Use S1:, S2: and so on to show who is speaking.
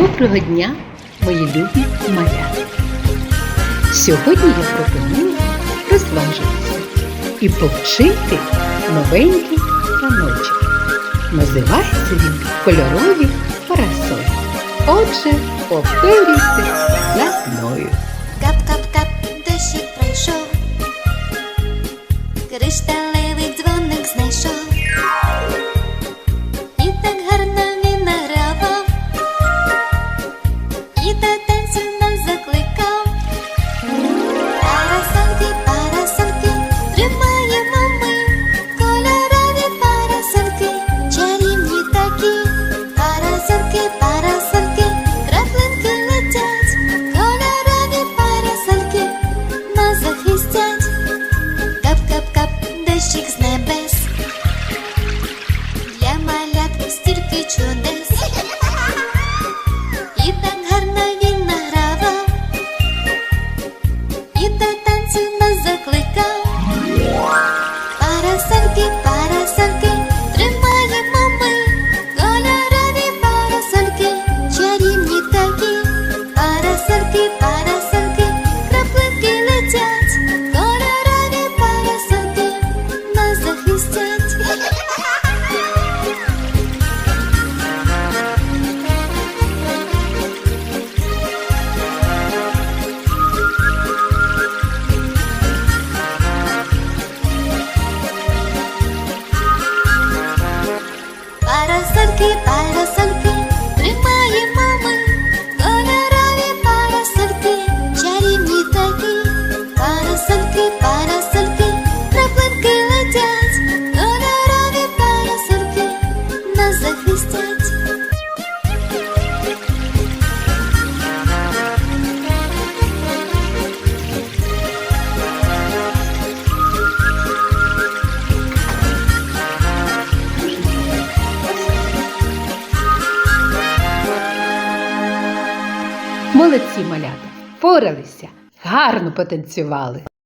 S1: Доброго дня, мої любі малята! Сьогодні я пропоную розважитися і повчити новенький паночок. Називається він кольорові парасолі. Отже, повторюйте
S2: на 你却。
S1: Молодці малята, впоралися гарно потанцювали.